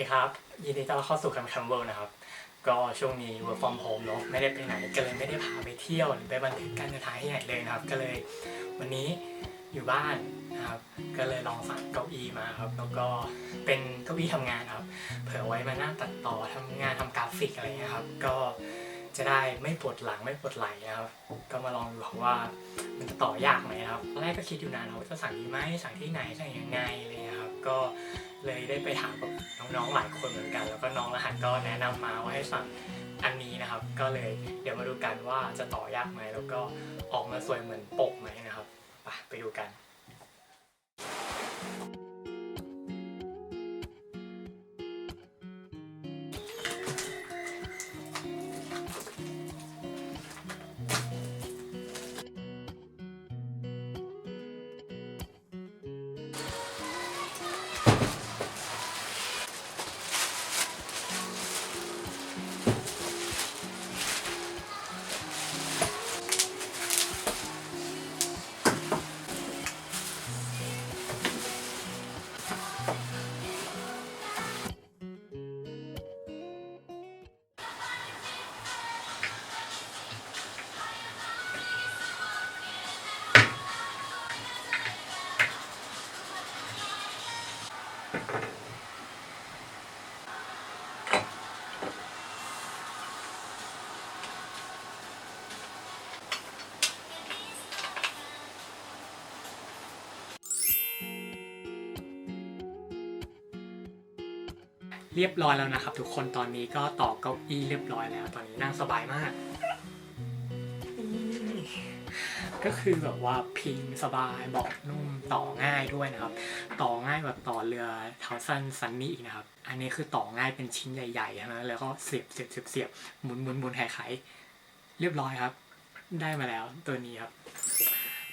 ดีครับ ยินดีต้อนรับเข้าสู่คัมคัมเวิลนะครับ ก็ช่วงนี้ work from home เนอะไม่ได้ไปไหนก็เลยไม่ได้พาไปเที่ยวหรือไปบันทึกการเดินทางที่ไหนเลยนะครับ ก็เลยวันนี้อยู่บ้านนะครับ ก็เลยลองสั่งเก้าอี้มาครับ แล้วก็เป็นเก้าอี้ทำงานครับ เผื่อไว้มานั่งตัดต่อทำงานทำกราฟิกอะไรเงี้ยครับ ก็จะได้ไม่ปวดหลังไม่ปวดไหล่นะครับ ก็มาลองดูครับว่ามันจะต่อยากไหมครับตอนแรกก็คิดอยู่นานว่าจะสั่งดีไหมสั่งที่ไหนสั่งยังไงอะไรเงี้ยครับ ก็เลยได้ไปถามกับน้องๆหลายคนเหมือนกัน แล้วก็น้องรหัสก็แนะนำมาว่าให้สั่งอันนี้นะครับ ก็เลยเดี๋ยวมาดูกันว่าจะต่อยากไหมแล้วก็ออกมาสวยเหมือนปกไหมนะครับไปไปดูกัน เรียบร้อยแล้วนะครับ ทุกคนตอนนี้ก็ต่อเก้าอี้เรียบร้อยแล้ว ตอนนี้นั่งสบายมาก ก็คือแบบว่าพิงสบายเบาะนุ่มต่อง่ายด้วยนะครับ ต่อง่ายแบบต่อเรือเท้าสั้นซันนี่อีกนะครับ อันนี้คือต่อง่ายเป็นชิ้นใหญ่ๆนะแล้วก็เสียบเสียบเสียบเสียบหมุนหมุนหมุนไขไขเรียบร้อยครับ ได้มาแล้วตัวนี้ครับ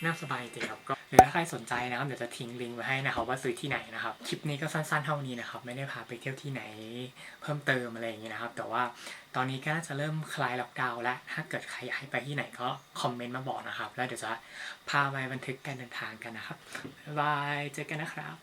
น่าสบายจริงครับก็หรือถ้าใครสนใจนะครับเดี๋ยวจะทิ้งลิงก์ไว้ให้นะครับว่าซื้อที่ไหนนะครับคลิปนี้ก็สั้นๆเท่านี้นะครับไม่ได้พาไปเที่ยวที่ไหนเพิ่มเติมอะไรอย่างงี้นะครับ แต่ว่าตอนนี้ก็จะเริ่มคลายล็อกดาวน์แล้วถ้าเกิดใครอยากให้ไปที่ไหนก็คอมเมนต์มาบอกนะครับ แล้วเดี๋ยวจะพาไปบันทึกการเดินทางกันนะครับบายเจอกันนะครับ